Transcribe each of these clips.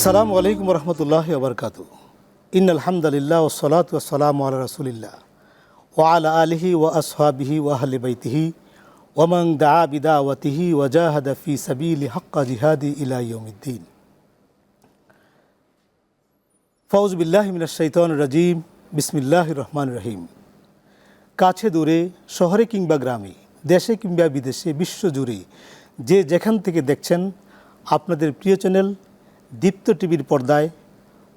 আসসালামু আলাইকুম রহমতুল্লাহ ওবরকাত। ইন আলহামদুলিল্লাহ ওসলাত ওসালাম আল্লাহ রসুলিল্লাহ। ও আলা আলহি ও আসহাবিহি ও আহলি বাইতিহি। ওমং দা বিদাওয়াতিহি ওজাহাদ ফি সাবিল হক্কা জিহাদি ইলাইয়মিদ্দিন ফৌজ বিল্লাহ মিনাশ শৈতান রাজিম। বিসমিল্লাহ রহমান রহিম। কাছে দূরে, শহরে কিংবা গ্রামে, দেশে কিংবা বিদেশে বিশ্বজুড়ে যে যেখান থেকে দেখছেন আপনাদের প্রিয় চ্যানেল দীপ্ত টিভির পর্দায়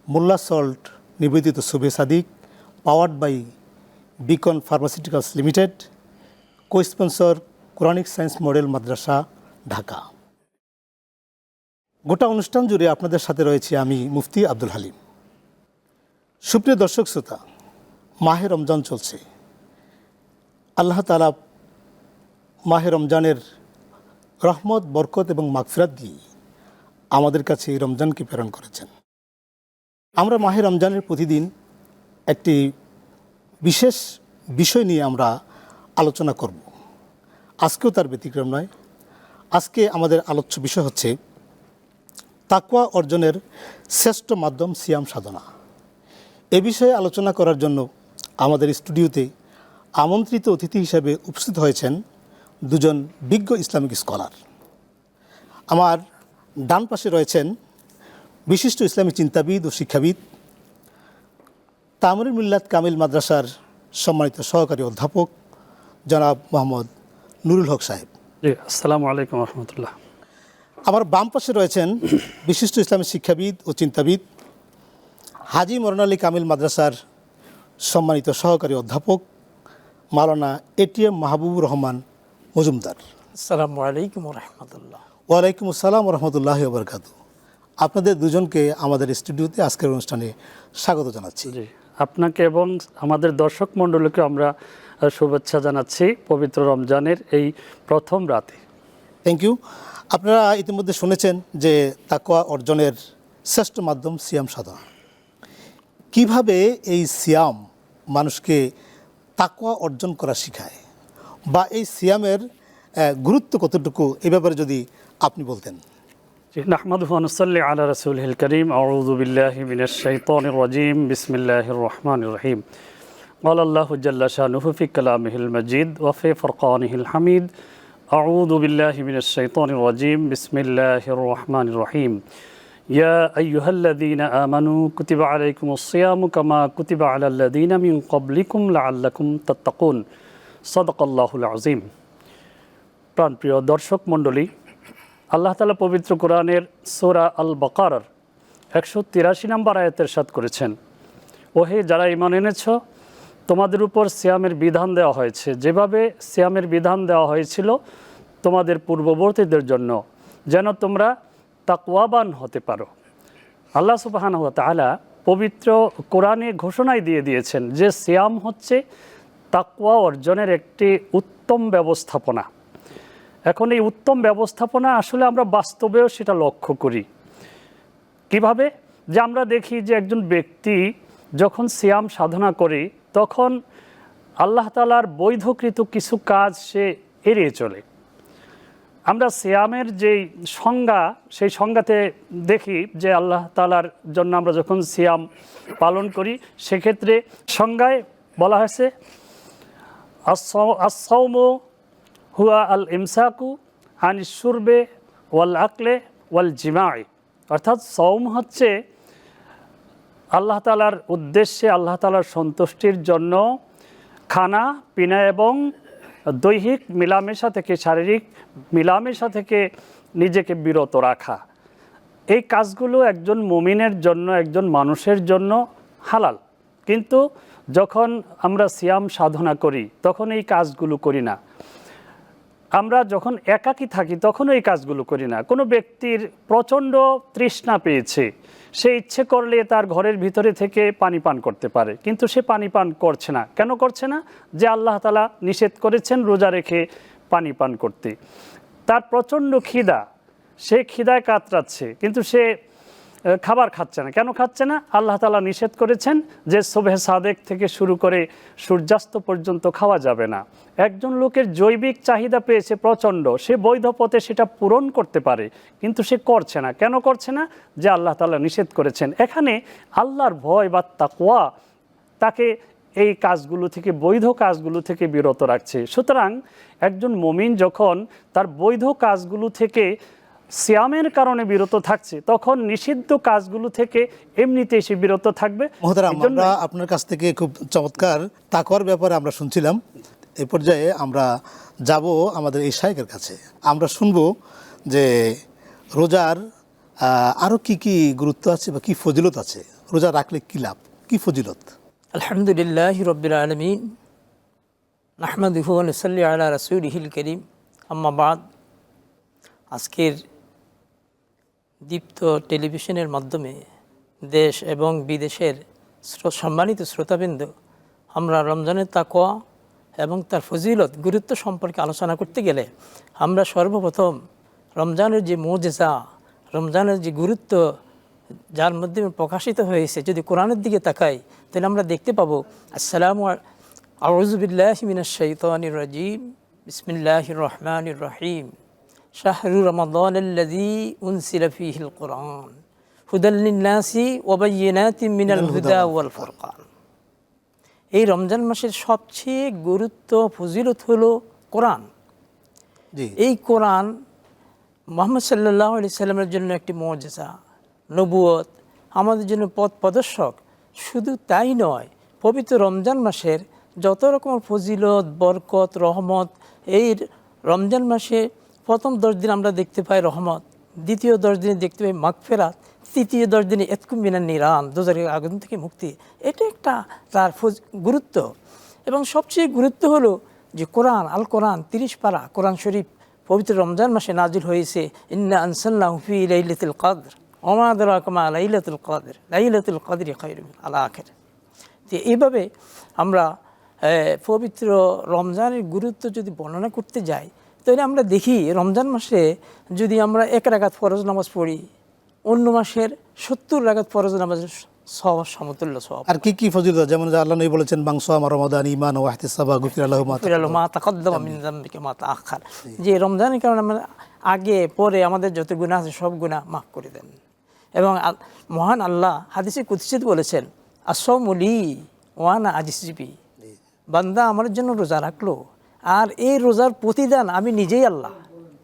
মোল্লা সল্ট নিবেদিত Subhe Sadiq powered by Beacon pharmaceuticals limited co sponsor Quranic science model মাদ্রাসা ঢাকা গোটা অনুষ্ঠান জুড়ে আপনাদের সাথে রয়েছে আমি মুফতি আব্দুল হালিম। সুপ্রিয় দর্শক শ্রোতা, মাহে রমজান চলছে। আল্লাহ তালা মাহে রমজানের রহমত, বরকত এবং মাগফিরাত দিয়ে আমাদের কাছে এই রমজানকে প্রেরণ করেছেন। আমরা মাহে রমজানের প্রতিদিন একটি বিশেষ বিষয় নিয়ে আমরা আলোচনা করব। আজকেও তার ব্যতিক্রম নয়। আজকে আমাদের আলোচ্য বিষয় হচ্ছে তাকওয়া অর্জনের শ্রেষ্ঠ মাধ্যম সিয়াম সাধনা। এ বিষয়ে আলোচনা করার জন্য আমাদের স্টুডিওতে আমন্ত্রিত অতিথি হিসেবে উপস্থিত হয়েছেন দুজন বিজ্ঞ ইসলামিক স্কলার। আমার ডান পাশে রয়েছেন বিশিষ্ট ইসলামী চিন্তাবিদ ও শিক্ষাবিদ তামরুল মিল্লাত কামিল মাদ্রাসার সম্মানিত সহকারী অধ্যাপক জনাব মোহাম্মদ নুরুল হক সাহেব। জি আসসালামু আলাইকুম রহমতুল্লাহ আমার বাম পাশে রয়েছেন বিশিষ্ট ইসলামী শিক্ষাবিদ ও চিন্তাবিদ হাজি মরণ আলী কামিল মাদ্রাসার সম্মানিত সহকারী অধ্যাপক মাওলানা এটিএম মাহবুবুর রহমান মজুমদার। আসসালামু আলাইকুম রহমতুল্লাহ ওয়ালাইকুম আসসালাম রহমতুল্লাহ বরকাত আপনাদের দুজনকে আমাদের স্টুডিওতে আজকের অনুষ্ঠানে স্বাগত জানাচ্ছি। আপনাকে এবং আমাদের দর্শক মণ্ডলীকে আমরা শুভেচ্ছা জানাচ্ছি পবিত্র রমজানের এই প্রথম রাতে। থ্যাংক ইউ আপনারা ইতিমধ্যে শুনেছেন যে তাকোয়া অর্জনের শ্রেষ্ঠ মাধ্যম সিয়াম সাধনা। কীভাবে এই সিয়াম মানুষকে তাকোয়া অর্জন করা শেখায় বা এই সিয়ামের গুরুত্ব কতটুকু এ ব্যাপারে যদি আপনি বলতেন জি নাহমাদুহু ওয়া নুসাল্লি আলা রাসূলিল কারীম আউযু বিল্লাহি মিনাশ শাইতানির রাজীম বিসমিল্লাহির রহমানির রহিম قال الله جل شانه في كلامه المجيد وفي فرقانه الحميد أعوذ بالله من الشيطان الرجيم بسم الله الرحمن الرحيم يا أيها الذين آمنوا كتب عليكم الصيام كما كتب على الذين من قبلكم لعلكم تتقون صدق الله العظيم প্রাণপ্রিয় দর্শক মণ্ডলী, আল্লাহ তালা পবিত্র কোরআনের সোরা আল বাকারার একশো তিরাশি নম্বর আয়াতের সাথ করেছেন। ওহে যারা ইমান এনেছ, তোমাদের উপর সিয়ামের বিধান দেওয়া হয়েছে। যেভাবে সিয়ামের বিধান দেওয়া হয়েছিল তোমাদের পূর্ববর্তীদের জন্য, যেন তোমরা তাকওয়াবান হতে পারো। আল্লাহ সুবাহান তাআলা পবিত্র কোরআনে ঘোষণাই দিয়ে দিয়েছেন যে সিয়াম হচ্ছে তাকওয়া অর্জনের একটি উত্তম ব্যবস্থাপনা। এখন এই উত্তম ব্যবস্থাপনা আসলে আমরা বাস্তবেও সেটা লক্ষ্য করি। কীভাবে? যে আমরা দেখি যে একজন ব্যক্তি যখন সিয়াম সাধনা করে, তখন আল্লাহ তালার বৈধকৃত কিছু কাজ সে এড়িয়ে চলে। আমরা সিয়ামের যেই সংজ্ঞা, সেই সংজ্ঞাতে দেখি যে আল্লাহ তালার জন্য আমরা যখন সিয়াম পালন করি, সেক্ষেত্রে সংজ্ঞায় বলা হয়েছে আসৌম হুয়া আল ইমসাকু আনি সুরবে ওয়াল আকলে ওয়াল জিমাই। অর্থাৎ সৌম হচ্ছে আল্লাহ তালার উদ্দেশ্যে আল্লাহ তালার সন্তুষ্টির জন্য খানা, পিনা এবং দৈহিক মিলামেশা থেকে শারীরিক মিলামেশা থেকে নিজেকে বিরত রাখা। এই কাজগুলো একজন মুমিনের জন্য, একজন মানুষের জন্য হালাল। কিন্তু যখন আমরা সিয়াম সাধনা করি, তখন এই কাজগুলো করি না। আমরা যখন একাকী থাকি তখন এই কাজগুলো করি না। কোনো ব্যক্তির প্রচণ্ড তৃষ্ণা পেয়েছে, সে ইচ্ছে করলে তার ঘরের ভিতরে থেকে পানি পান করতে পারে, কিন্তু সে পানি পান করছে না। কেন করছে না? যে আল্লাহ তালা নিষেধ করেছেন রোজা রেখে পানি পান করতে। তার প্রচণ্ড খিদা, সে খিদায় কাতরাচ্ছে, কিন্তু সে খাবার খাচ্ছে না। কেন খাচ্ছে না? আল্লাহ তালা নিষেধ করেছেন যে শোভে সাদেক থেকে শুরু করে সূর্যাস্ত পর্যন্ত খাওয়া যাবে না। একজন লোকের জৈবিক চাহিদা পেয়েছে প্রচণ্ড, সে বৈধ পথে সেটা পূরণ করতে পারে, কিন্তু সে করছে না। কেন করছে না? যে আল্লাহ তালা নিষেধ করেছেন। এখানে আল্লাহর ভয় বা তাকওয়া তাকে এই কাজগুলো থেকে, বৈধ কাজগুলো থেকে বিরত রাখছে। সুতরাং একজন মমিন যখন তার বৈধ কাজগুলো থেকে সিয়ামের কারণে বিরত থাকছে তখন নিষিদ্ধ কাজগুলো থেকে এমনিতে সে বিরত থাকবে। আমরা আপনার কাছ থেকে খুব চমৎকার তাকওয়ার ব্যাপারে আমরা শুনছিলাম। এ পর্যায়ে আমরা যাব আমাদের এই শায়কের কাছে। আমরা শুনব যে রোজার আরও আরও কি কি গুরুত্ব আছে বা কি ফজিলত আছে? রোজা রাখলে কি লাভ? কি ফজিলত? আলহামদুলিল্লাহ রবিল আলমিন। নাহমাদুহু নসল্লি আলা রসুলহিল করিম। আম্মাবাদ আজকের দীপ্ত টেলিভিশনের মাধ্যমে দেশ এবং বিদেশের সম্মানিত শ্রোতাবৃন্দ, আমরা রমজানের তাকোয়া এবং তার ফজিলত, গুরুত্ব সম্পর্কে আলোচনা করতে গেলে আমরা সর্বপ্রথম রমজানের যে মোজেজা, রমজানের যে গুরুত্ব, যার মাধ্যমে প্রকাশিত হয়েছে, যদি কোরআনের দিকে তাকাই, তাহলে আমরা দেখতে পাবো, আসসালামু আউজুবিল্লাহ মিনাশ শাইতানির রাজিম, বিসমিল্লাহির রহমানির রহিম। শাহরু রমাদান আল্লাযী উনসিলা ফীহিল কুরআন হুদাল নাসি ওয়া বায়িনাতিন মিনাল হুদা ওয়াল এই রমজান মাসের সবচেয়ে গুরুত্ব ফজিলত হল কোরআন। এই কোরআন মোহাম্মদ সাল্লাহ আলি সাল্লামের জন্য একটি মর্যাদা নবুয়ত আমাদের জন্য পথ প্রদর্শক। শুধু তাই নয় পবিত্র রমজান মাসের যত রকম ফজিলত বরকত রহমত এই রমজান মাসে প্রথম দশ দিন আমরা দেখতে পাই রহমত, দ্বিতীয় দশ দিনে দেখতে পাই মাগফেরাত, তৃতীয় দশ দিনে এতকুম বিনার নিরান দোজারের আগুন থেকে মুক্তি। এটা একটা তার গুরুত্ব। এবং সবচেয়ে গুরুত্ব হলো যে কোরআন, আল কোরআন তিরিশ পারা, কোরআন শরীফ পবিত্র রমজান মাসে নাজিল হয়েছে, ইন্না আনসাল্লাহ ফি লাইলাতুল কদর, ওমা আদরাকুমা লাইলাতুল কদর লাইলাতুল কদর খায়রুম আলা আখির. তো এইভাবে আমরা পবিত্র রমজানের গুরুত্ব যদি বর্ণনা করতে যাই তাহলে আমরা দেখি রমজান মাসে যদি আমরা এক রাগাত ফরজ নামাজ পড়ি অন্য মাসের সত্তর রাগাত ফরজ নামাজের সব সমতুল্য সব আর কি কি ফজিলত? যেমন যে আল্লাহ নবী বলেছেন আমার রমাদান ইমান ও আহতিসাবা গুফির আল্লাহ ফিরালো মা তাকদ্দমা। মিন যামবিকা মা তাআখার। যে রমজানের কারণে আমরা আগে পরে আমাদের যত গুনাহ আছে সব গুনাহ মাফ করে দেন। এবং মহান আল্লাহ হাদিসে কুদসিত বলেছেন আসমুলি ওয়ানা আজিসিবি বান্দা আমার জন্য রোজা রাখল। আর এই রোজার প্রতিদান আমি নিজেই আল্লাহ।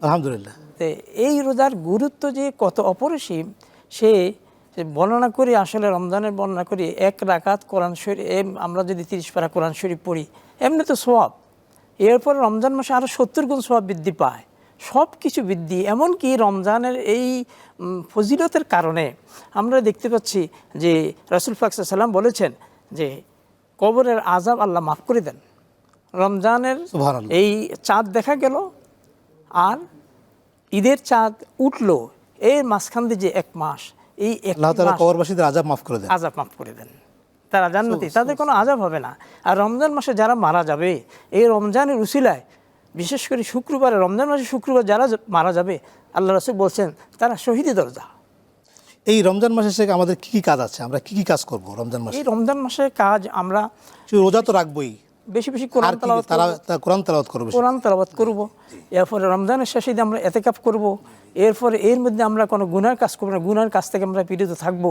আলহামদুলিল্লাহ। তো এই রোজার গুরুত্ব যে কত অপরিসীম সে সে বর্ণনা করি আসলে রমজানের বর্ণনা করি এক রাকাত কোরআন শরীফ এম- আমরা যদি তিরিশ পারা কোরআন শরীফ পড়ি এমনি তো সোয়াব এরপর রমজান মাসে আরও সত্তর গুণ সোয়াব বৃদ্ধি পায়। সব কিছু বৃদ্ধি এমনকি রমজানের এই ফজিলতের কারণে আমরা দেখতে পাচ্ছি যে রসুল ফাকসাল্লাম বলেছেন যে কবরের আজাব আল্লাহ মাফ করে দেন। রমজানের এই চাঁদ দেখা গেল আর ঈদের চাঁদ উঠল এর মাঝখান দিয়ে যে এক মাস এই এক কবরবাসীদের আজাব মাফ করে দেন। আজাব মাফ করে দেন। তারা জান্নাতি তাদের কোনো আজাব হবে না। আর রমজান মাসে যারা মারা যাবে এই রমজানের উসিলায় বিশেষ করে শুক্রবারে রমজান মাসে শুক্রবার যারা মারা যাবে আল্লাহ রসুল বলছেন তারা শহীদি দরজা। এই রমজান মাসে সে আমাদের কি কি কাজ আছে? আমরা কি কি কাজ করব রমজান মাসে? এই রমজান মাসের কাজ আমরা রোজা তো রাখবোই। বেশি বেশি কোরআন তালাওয়াত। কোরআন তেলাওয়াত করব কোরআন তেলাবাত করব। এরপরে রমজানের শেষে আমরা এতেকাপ করব। এরপরে এর মধ্যে আমরা কোনো গুনার কাজ করব না। গুনার কাজ থেকে আমরা পীড়িত থাকব।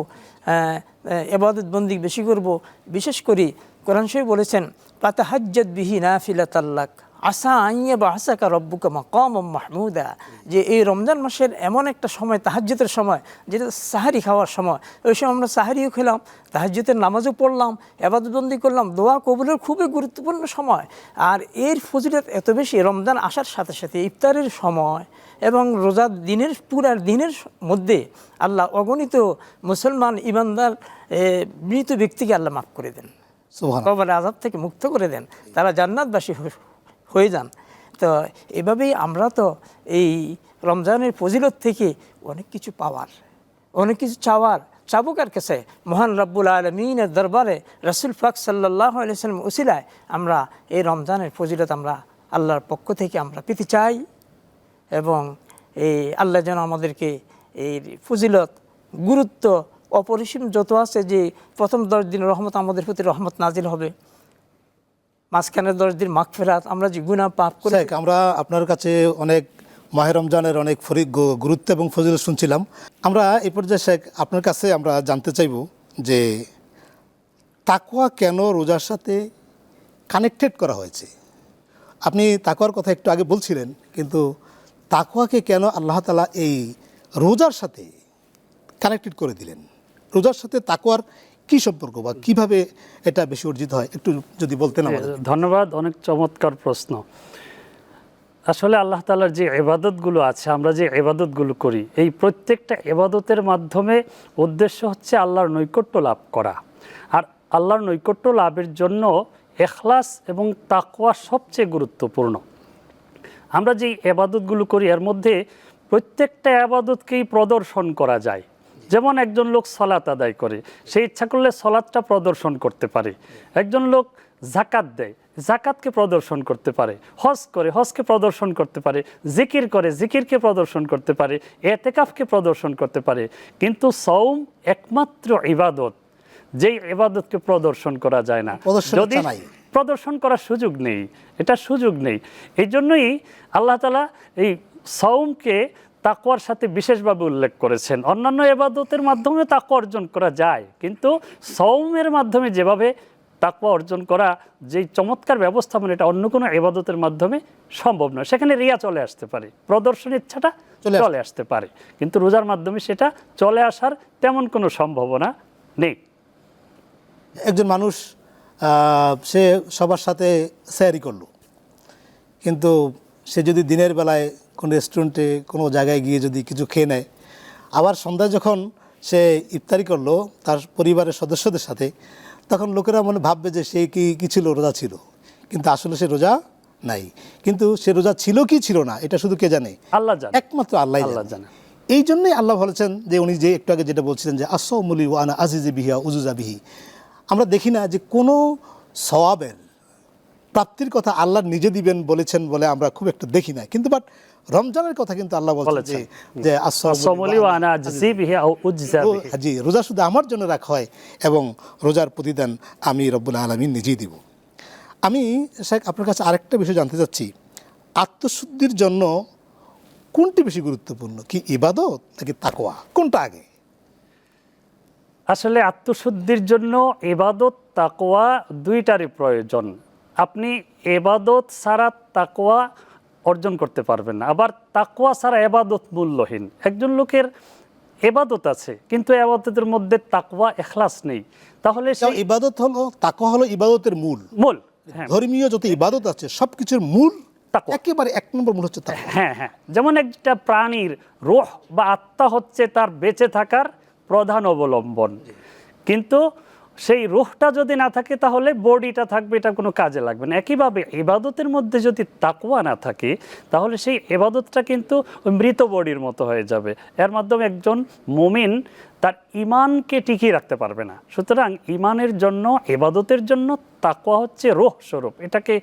এবাদত বন্দি বেশি করব। বিশেষ করে কোরআন শরীফ বলেছেন পাতা হাজ্জত বিহি নাফিলা তাল্লাক আসা আইয়া বা আসাকা রব্বুকা মাকাম মাহমুদা যে এই রমজান মাসের এমন একটা সময় তাহাজ্যতের সময়, যেটা সাহারি খাওয়ার সময়, ওই সময় আমরা সাহারিও খেলাম তাহাজ্যতের নামাজও পড়লাম, এবাদতবন্দি করলাম, দোয়া কবুলের খুবই গুরুত্বপূর্ণ সময়। আর এর ফজিলত এত বেশি, রমজান আসার সাথে সাথে ইফতারের সময় এবং রোজার দিনের, পুরার দিনের মধ্যে আল্লাহ অগণিত মুসলমান ইমানদার মৃত ব্যক্তিকে আল্লাহ মাফ করে দেন। সুবহান কবর আজাব থেকে মুক্ত করে দেন, তারা জান্নাতবাসী হয়ে যান। তো এভাবেই আমরা তো এই রমজানের ফজিলত থেকে অনেক কিছু পাওয়ার, অনেক কিছু চাওয়ার চাবো কার কাছে মহান রব্বুল আলমিনের দরবারে রসুল ফাক সাল্লাহ আলিয়াল্লাম উসিলায় আমরা এই রমজানের ফজিলত আমরা আল্লাহর পক্ষ থেকে আমরা পেতে চাই এবং এই আল্লাহ যেন আমাদেরকে এই ফজিলত, গুরুত্ব অপরিসীম যত আছে যে প্রথম দশ দিন রহমত আমাদের প্রতি রহমত নাজিল হবে। মাঝখানে দশ দিন মাখ ফেরাত আমরা যে গুণা পাপ করে আমরা আপনার কাছে অনেক মাহের রমজানের অনেক গুরুত্ব এবং ফজিল শুনছিলাম। আমরা এই পর্যায়ে শেখ, আপনার কাছে আমরা জানতে চাইব যে তাকুয়া কেন রোজার সাথে কানেক্টেড করা হয়েছে? আপনি তাকুয়ার কথা একটু আগে বলছিলেন, কিন্তু তাকুয়াকে কেন আল্লাহ তালা এই রোজার সাথে কানেক্টেড করে দিলেন? রোজার সাথে তাকুয়ার কি সম্পর্ক বা কীভাবে এটা বেশি অর্জিত হয়? একটু যদি বলতেন আমাদের ধন্যবাদ অনেক চমৎকার প্রশ্ন। আসলে আল্লাহ তালার যে এবাদতগুলো আছে আমরা যে এবাদতগুলো করি এই প্রত্যেকটা এবাদতের মাধ্যমে উদ্দেশ্য হচ্ছে আল্লাহর নৈকট্য লাভ করা। আর আল্লাহর নৈকট্য লাভের জন্য এখলাস এবং তাকওয়া সবচেয়ে গুরুত্বপূর্ণ। আমরা যে এবাদতগুলো করি এর মধ্যে প্রত্যেকটা আবাদতকেই প্রদর্শন করা যায়। যেমন একজন লোক সলাত আদায় করে সে ইচ্ছা করলে সলাৎটা প্রদর্শন করতে পারে। একজন লোক জাকাত দেয় জাকাতকে প্রদর্শন করতে পারে হজ করে হজকে প্রদর্শন করতে পারে জিকির করে জিকিরকে প্রদর্শন করতে পারে এতেকাফকে প্রদর্শন করতে পারে। কিন্তু সৌম একমাত্র ইবাদত যেই ইবাদতকে প্রদর্শন করা যায় না। যদি প্রদর্শন করার সুযোগ নেই এটা সুযোগ নেই। এই জন্যই আল্লাহ তালা এই সৌমকে তাকওয়ার সাথে বিশেষভাবে উল্লেখ করেছেন। অন্যান্য এবাদতের মাধ্যমে তাকওয়া অর্জন করা যায় কিন্তু সৌমের মাধ্যমে যেভাবে তাকওয়া অর্জন করা যেই চমৎকার ব্যবস্থাপনা এটা অন্য কোনো এবাদতের মাধ্যমে সম্ভব নয়। সেখানে রিয়া চলে আসতে পারে প্রদর্শন ইচ্ছাটা চলে আসতে চলে আসতে পারে কিন্তু রোজার মাধ্যমে সেটা চলে আসার তেমন কোনো সম্ভাবনা নেই। একজন মানুষ সে সবার সাথে শেয়ারি করল কিন্তু সে যদি দিনের বেলায় কোনো রেস্টুরেন্টে কোনো জায়গায় গিয়ে যদি কিছু খেয়ে নেয়। আবার সন্ধ্যায় যখন সে ইফতারি করল তার পরিবারের সদস্যদের সাথে তখন লোকেরা মনে ভাববে যে সে কি কি ছিল রোজা ছিল। কিন্তু আসলে সে রোজা নাই। কিন্তু সে রোজা ছিল কি ছিল না এটা শুধু কে জানে? আল্লাহ জানে। একমাত্র আল্লাহ আল্লাহ জানে। এই জন্যই আল্লাহ বলেছেন যে উনি যে একটু আগে যেটা বলছিলেন যে আসৌমলি ওয়ানা আজিজে বিহিয়া উজুজা বিহি। আমরা দেখি না যে কোনো সওয়াবের প্রাপ্তির কথা আল্লাহ নিজে দিবেন বলেছেন বলে আমরা খুব একটা দেখি না। কিন্তু বাট রমজানের কথা কিন্তু আল্লাহ বলছেন যে জি রোজা শুধু আমার জন্য রাখা হয় এবং রোজার প্রতিদান আমি রব্বুল আলমিন নিজেই দিব। আমি শেখ আপনার কাছে আরেকটা বিষয় জানতে চাচ্ছি। আত্মশুদ্ধির জন্য কোনটি বেশি গুরুত্বপূর্ণ? কি ইবাদত নাকি তাকোয়া কোনটা আগে? আসলে আত্মশুদ্ধির জন্য এবাদত তাকোয়া দুইটারই প্রয়োজন। আপনি এবাদত ছাড়া তাকোয়া অর্জন করতে পারবেন না। আবার তাকোয়া ছাড়া এবাদত মূল্যহীন। একজন লোকের এবাদত আছে কিন্তু এবাদতের মধ্যে তাকওয়া এখলাস নেই। তাহলে সে ইবাদত হলো তাকোয়া হলো ইবাদতের মূল। মূল হ্যাঁ। ধর্মীয় যত ইবাদত আছে সব কিছুর মূল। একেবারে এক নম্বর মূল হচ্ছে হ্যাঁ হ্যাঁ। যেমন একটা প্রাণীর রোহ বা আত্মা হচ্ছে তার বেঁচে থাকার প্রধান অবলম্বন। কিন্তু সেই রোহটা যদি না থাকে, তাহলে বডিটা থাকবে, এটা কোনো কাজে লাগবে না। একইভাবে এবাদতের মধ্যে যদি তাকুয়া না থাকে, তাহলে সেই এবাদতটা কিন্তু মৃত বডির মতো হয়ে যাবে। এর মাধ্যমে একজন মুমিন তার ইমানকে টিকিয়ে রাখতে পারবে না। সুতরাং ইমানের জন্য এবাদতের জন্য তাকুয়া হচ্ছে রোহ স্বরূপ। এটাকে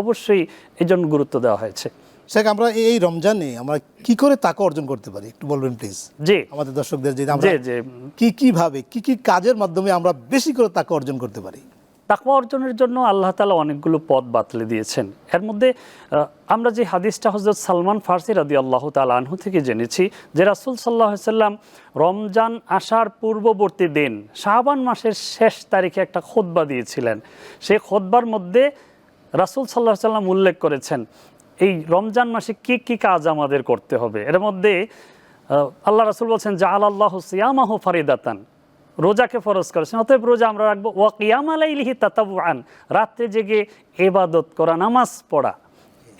অবশ্যই এই গুরুত্ব দেওয়া হয়েছে। শেখ আমরা এই রমজানে আমরা কি করে তাকে অর্জন করতে পারি? একটু বলবেন প্লিজ জি। আমাদের দর্শকদের যে আমরা কি কীভাবে কি কি কাজের মাধ্যমে আমরা বেশি করে তাকে অর্জন করতে পারি? তাকওয়া অর্জনের জন্য আল্লাহ তালা অনেকগুলো পথ বাতলে দিয়েছেন। এর মধ্যে আমরা যে হাদিসটা হজরত সালমান ফার্সি রাদি আল্লাহ তালা আনহু থেকে জেনেছি যে রাসুল সাল্লাহ সাল্লাম রমজান আসার পূর্ববর্তী দিন শাহবান মাসের শেষ তারিখে একটা খোদবা দিয়েছিলেন। সেই খোদবার মধ্যে রাসুল সাল্লাহ সাল্লাম উল্লেখ করেছেন এই রমজান মাসে কি কি কাজ আমাদের করতে হবে? এর মধ্যে আল্লাহ রাসুল বলছেন জা আল্লাহ সিয়ামাহ ফারিদাতান। রোজাকে ফরজ করেছেন। অতএব রোজা আমরা রাখব। ওয়া কিয়াম তাতাবু আন রাত্রে জেগে এবাদত করা, নামাজ পড়া।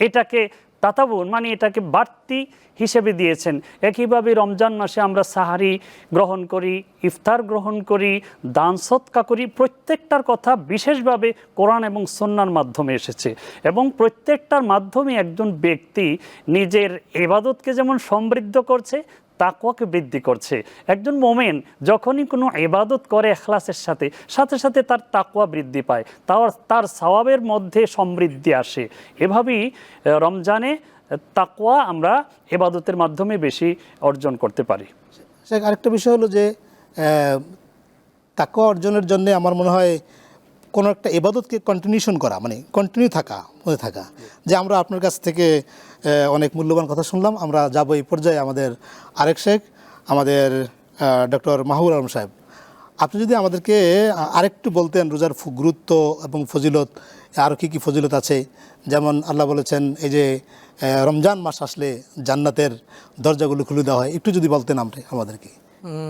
এটাকে তাতাবুন মানে এটাকে বাড়তি হিসেবে দিয়েছেন। একইভাবে রমজান মাসে আমরা সাহারি গ্রহণ করি, ইফতার গ্রহণ করি, দান সৎকা করি, প্রত্যেকটার কথা বিশেষভাবে কোরআন এবং সন্ন্যার মাধ্যমে এসেছে। এবং প্রত্যেকটার মাধ্যমে একজন ব্যক্তি নিজের এবাদতকে যেমন সমৃদ্ধ করছে তাকওয়াকে বৃদ্ধি করছে। একজন মোমেন যখনই কোনো এবাদত করে এখলাসের সাথে সাথে সাথে তার তাকওয়া বৃদ্ধি পায় তার তার সওয়াবের মধ্যে সমৃদ্ধি আসে। এভাবেই রমজানে আহ, তাকওয়া আমরা এবাদতের মাধ্যমে বেশি অর্জন করতে পারি। আরেকটা বিষয় হলো যে তাকুয়া অর্জনের জন্য আমার মনে হয় কোনো একটা এবাদতকে কন্টিনিউশন করা মানে কন্টিনিউ থাকা মনে থাকা। যে আমরা আপনার কাছ থেকে অনেক মূল্যবান কথা শুনলাম। আমরা যাব এই পর্যায়ে আমাদের আরেক শেখ আমাদের ডক্টর মাহবুর আলম সাহেব। আপনি যদি আমাদেরকে আরেকটু বলতেন রোজার গুরুত্ব এবং ফজিলত আরও কী কী ফজিলত আছে? যেমন আল্লাহ বলেছেন এই যে রমজান মাস আসলে জান্নাতের দরজাগুলো খুলে দেওয়া হয়। একটু যদি বলতেন আমরা আমাদেরকে।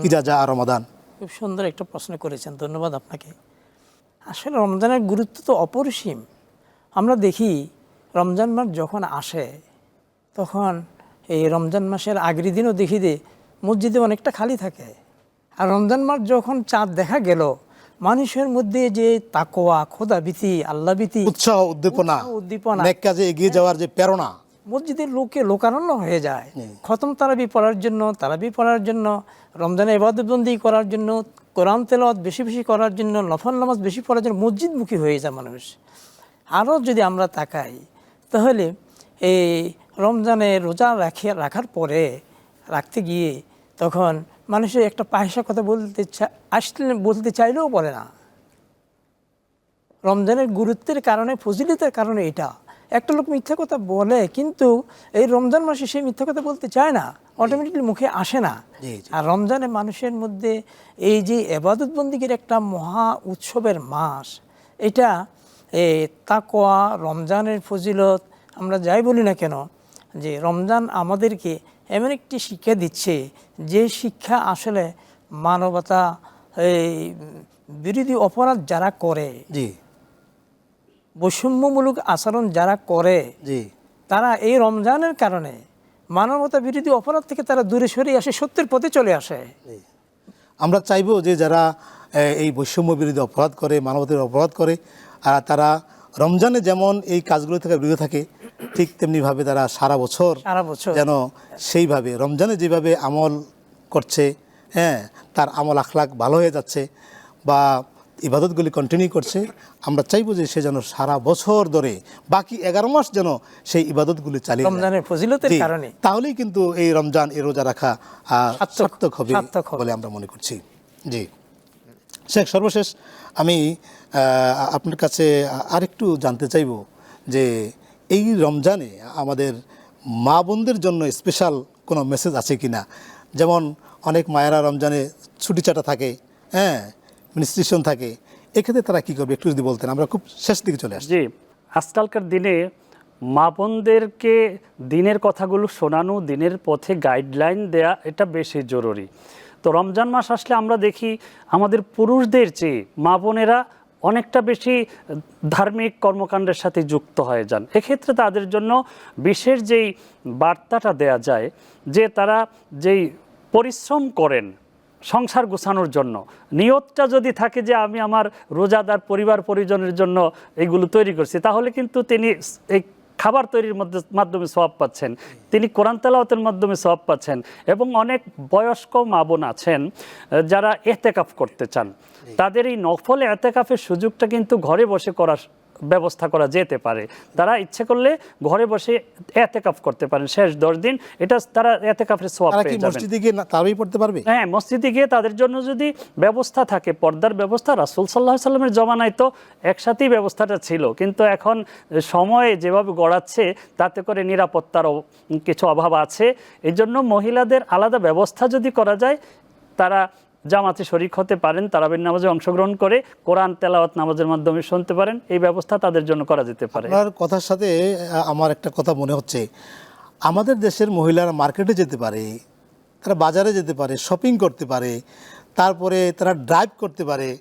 ইজা যা রমাদান। খুব সুন্দর একটা প্রশ্ন করেছেন ধন্যবাদ আপনাকে। আসলে রমজানের গুরুত্ব তো অপরিসীম। আমরা দেখি রমজান মাস যখন আসে তখন এই রমজান মাসের আগের দিনও দেখি যে মসজিদে অনেকটা খালি থাকে। আর রমজান মাস যখন চাঁদ দেখা গেল মানুষের মধ্যে যে তাকোয়া খোদা ভীতি আল্লাহ ভীতি উৎসাহ উদ্দীপনা উদ্দীপনা। নেক কাজে এগিয়ে যাওয়ার যে প্রেরণা। মসজিদের লোকে লোকারণ্য হয়ে যায়। খতম তারাবি পড়ার জন্য তারাবি পড়ার জন্য রমজানে এবাদতবন্দি করার জন্য কোরআন তেলত বেশি বেশি করার জন্য নফল নামাজ বেশি পড়ার জন্য মসজিদমুখী হয়ে যায় মানুষ। আরও যদি আমরা তাকাই তাহলে এই রমজানে রোজা রাখে রাখার পরে রাখতে গিয়ে তখন মানুষের একটা পয়সা কথা বলতে আসলে বলতে চাইলেও বলে না। রমজানের গুরুত্বের কারণে ফজিলতের কারণে এটা। একটা লোক মিথ্যা কথা বলে কিন্তু এই রমজান মাসে সে মিথ্যা কথা বলতে চায় না। অটোমেটিকলি মুখে আসে না। আর রমজানে মানুষের মধ্যে এই যে এবাদত বন্দিগির একটা মহা উৎসবের মাস এটা এ তাকোয়া রমজানের ফজিলত আমরা যাই বলি না কেন যে রমজান আমাদেরকে এমন একটি শিক্ষা দিচ্ছে যে শিক্ষা আসলে মানবতা এই বিরোধী অপরাধ যারা করে জি। বৈষম্যমূলক আচরণ যারা করে জি। তারা এই রমজানের কারণে মানবতা বিরোধী অপরাধ থেকে তারা দূরে সরে আসে সত্যের পথে চলে আসে। আমরা চাইব যে যারা এই বৈষম্য বিরোধী অপরাধ করে মানবতার অপরাধ করে আর তারা রমজানে যেমন এই কাজগুলো থেকে বিরত থাকে ঠিক তেমনিভাবে তারা সারা বছর সারা বছর। যেন সেইভাবে রমজানে যেভাবে আমল করছে হ্যাঁ তার আমল আখলাক ভালো হয়ে যাচ্ছে বা ইবাদতগুলি কন্টিনিউ করছে আমরা চাইব যে সে যেন সারা বছর ধরে বাকি এগারো মাস যেন সেই ইবাদতগুলি চালিয়ে। রমজানের ফজিলতের কারণে। তাহলেই কিন্তু এই রমজান এই রোজা রাখা সার্থক- হবে বলে আমরা মনে করছি। জি। শেখ সর্বশেষ আমি আপনার কাছে আরেকটু জানতে চাইব যে এই রমজানে আমাদের মা বোনদের জন্য স্পেশাল কোনো মেসেজ আছে কি না যেমন অনেক মায়েরা রমজানে ছুটি চাটা থাকে হ্যাঁ মিনিস্ট্রেশন থাকে। এক্ষেত্রে তারা কী করবে? একটু যদি বলতেন, আমরা খুব শেষ দিকে চলে আসছি। আজকালকার দিনে মা বোনদেরকে দিনের কথাগুলো শোনানো, দিনের পথে গাইডলাইন দেয়া, এটা বেশি জরুরি। তো রমজান মাস আসলে আমরা দেখি আমাদের পুরুষদের চেয়ে মা বোনেরা অনেকটা বেশি ধার্মিক কর্মকাণ্ডের সাথে যুক্ত হয়ে যান। এক্ষেত্রে তাদের জন্য বিশেষ যেই বার্তাটা দেয়া যায়, যে তারা যেই পরিশ্রম করেন সংসার গোছানোর জন্য, নিয়তটা যদি থাকে যে আমি আমার রোজাদার পরিবার পরিজনের জন্য এগুলো তৈরি করছি, তাহলে কিন্তু তিনি এই খাবার তৈরির মধ্যে মাধ্যমে সব পাচ্ছেন। তিনি কোরআন তেলাওয়াতের মাধ্যমে সব পাচ্ছেন এবং অনেক বয়স্ক মা বোন আছেন যারা এতেকাফ করতে চান। তাদের এই নফল এতেকাফের সুযোগটা কিন্তু ঘরে বসে করার ব্যবস্থা করা যেতে পারে। তারা ইচ্ছে করলে ঘরে বসে এতেকাফ করতে পারেন। শেষ দশ দিন এটা তারা এতেকাফের তারা পেয়ে যাবেন। মসজিদে গিয়ে তারাই পড়তে পারবে? হ্যাঁ মসজিদে গিয়ে তাদের জন্য যদি ব্যবস্থা থাকে পর্দার ব্যবস্থা রাসুল সাল্লাহ সাল্লামের জমানায় তো একসাথেই ব্যবস্থাটা ছিল। কিন্তু এখন সময়ে যেভাবে গড়াচ্ছে তাতে করে নিরাপত্তার অ- কিছু অভাব আছে। এই জন্য মহিলাদের আলাদা ব্যবস্থা যদি করা যায় তারা জামাতে শরিক হতে পারেন তারাবির নামাজে অংশগ্রহণ করে কোরআন তেলাওয়াত নামাজের মাধ্যমে শুনতে পারেন এই ব্যবস্থা তাদের জন্য করা যেতে পারে। আপনার কথার সাথে আমার একটা কথা মনে হচ্ছে। আমাদের দেশের মহিলারা মার্কেটে যেতে পারে তারা বাজারে যেতে পারে শপিং করতে পারে তারপরে তারা ড্রাইভ করতে পারে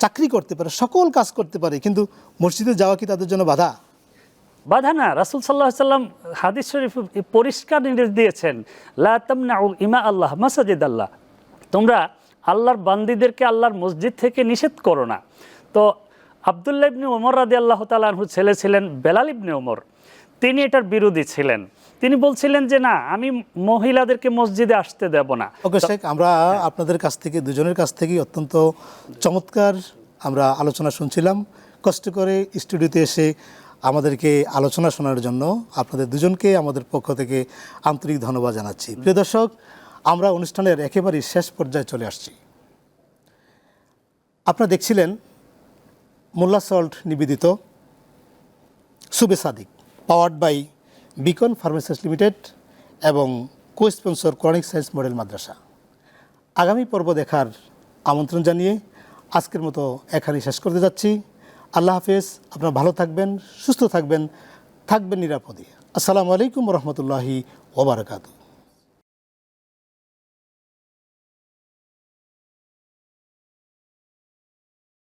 চাকরি করতে পারে সকল কাজ করতে পারে কিন্তু মসজিদে যাওয়া কি তাদের জন্য বাধা? বাধা না। রাসুল সাল্লাহ সাল্লাম হাদিস শরীফ পরিষ্কার নির্দেশ দিয়েছেন লা ইমা আল্লাহ মাসাজিদ আল্লাহ তোমরা আল্লাহর বান্দিদেরকে আল্লাহর মসজিদ থেকে নিষেধ করো না। তো আবদুল্লাহ ইবনে ওমর রাদি আল্লাহ তালাহু ছেলে ছিলেন বেলাল ইবনে ওমর। তিনি এটার বিরোধী ছিলেন। তিনি বলছিলেন যে না আমি মহিলাদেরকে মসজিদে আসতে দেব না। ওকে শেখ আমরা আপনাদের কাছ থেকে দুজনের কাছ থেকেই অত্যন্ত চমৎকার আমরা আলোচনা শুনছিলাম। কষ্ট করে স্টুডিওতে এসে আমাদেরকে আলোচনা শোনার জন্য আপনাদের দুজনকে আমাদের পক্ষ থেকে আন্তরিক ধন্যবাদ জানাচ্ছি। প্রিয় দর্শক আমরা অনুষ্ঠানের একেবারেই শেষ পর্যায়ে চলে আসছি। আপনারা দেখছিলেন মোল্লা সল্ট নিবেদিত Subhe Sadiq powered by Beacon pharmaceuticals limited এবং co sponsor Quranic science model মাদ্রাসা আগামী পর্ব দেখার আমন্ত্রণ জানিয়ে আজকের মতো এখানেই শেষ করতে যাচ্ছি। আল্লাহ হাফেজ, আপনারা ভালো থাকবেন, সুস্থ থাকবেন থাকবেন নিরাপদে। আসসালামু আলাইকুম রহমতুল্লাহি ওবরাকাতু